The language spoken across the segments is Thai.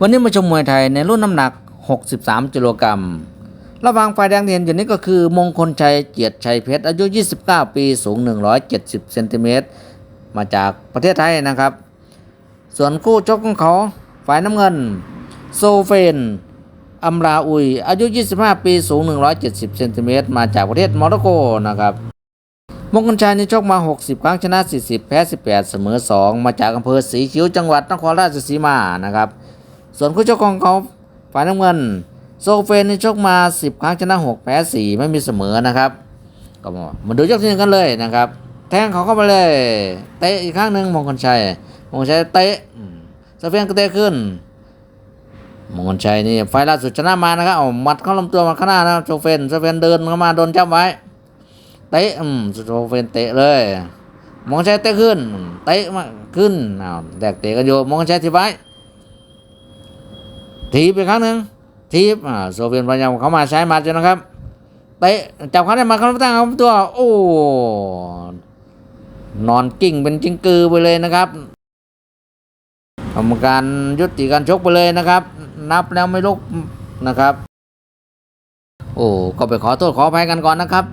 วันนี้มาชมมวยไทยในรุ่นน้ำหนัก 63กิโลกรัม ระหว่างฝ่ายแดงที่เห็นอยู่นี้ก็คือ มงคลชัยเกียรติชัยเพชร อายุ 29 ปี สูง 170เซนติเมตร มาจากประเทศไทยนะครับ ส่วนคู่ชกของเขา ฝ่ายน้ำเงิน โซเฟน อัมราอุย อายุ 25 ปี สูง 170เซนติเมตร มาจากประเทศโมร็อกโกนะครับ มงคลชัยนี่ชกมา 60 ครั้ง ชนะ 40 แพ้ 18 เสมอ 2 มาจากอำเภอสีคิ้ว จังหวัดนครราชสีมา นะครับ ส่วนคู่ชกของเขาฝ่ายน้ำเงิน โซเฟนนี่ชกมา 10 ครั้งชนะ 6 แพ้ 4 ไม่มีเสมอนะครับ ก็มาดูยกที่หนึ่งกันเลยนะครับ แทงเขาเข้าไปเลย เตะอีกครั้งหนึ่งมงคลชัยมงคลชัยเตะโซเฟนก็เตะขึ้นมงคลชัยนี่ไฟล่าสุดชนะมานะครับเอาหมัดเข้าลำตัวมาข้างหน้านะโซเฟนโซเฟนเดินเข้ามาโดนจับไว้เตะอืมโซเฟนเตะเลยมงคลชัยเตะขึ้นเตะมาขึ้นอ้าวแดกเตะกันอยู่มงคลชัยทีไว้ ทีบอีกครั้งหนึ่งทีบอ่าโซเวียตพยายามเข้ามาใช้มัดอยู่นะครับเตะจับเขาได้มาเขาตั้งเอาตัว โอ้นอนกิ้งเป็นจิงกือไปเลยนะครับทำการยุติการชกไปเลยนะครับ นับแล้วไม่ลุกนะครับ โอ้ก็ไปขอโทษขออภัยกันก่อนนะครับ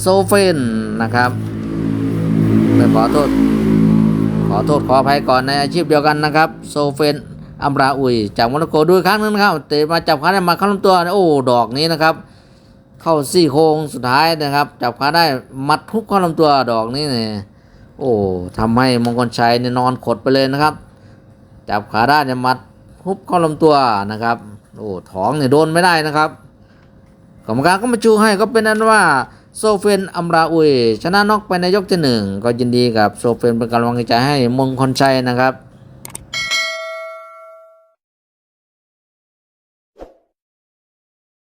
โซเฟนนะครับไปขอโทษ ขอโทษขออภัยก่อนในอาชีพเดียวกันนะครับ โซเฟน อัมราอุย จากโมร็อกโกด้วยครั้งนึงนะครับเตะมาจับขาได้มาเข้าลำตัวโอ้ดอกนี้นะครับ เข้าซี่โครงสุดท้ายนะครับ จับขาได้มัดทุกข้าลำตัวดอกนี้เนี่ยโอ้ทำให้มงคลชัยเนี่ยนอนขดไปเลยนะครับ จับขาได้เนี่ยมัดทุบข้าลำตัวนะครับ โอ้ท้องเนี่ยโดนไม่ได้นะครับกรรมการก็มาชูให้ก็เป็นนั้นว่าโซเฟนอัมราอุยชนะน็อกไปในยกที่หนึ่งก็ยินดีกับโซเฟนเป็นกำลังใจให้มงคลชัยนะครับ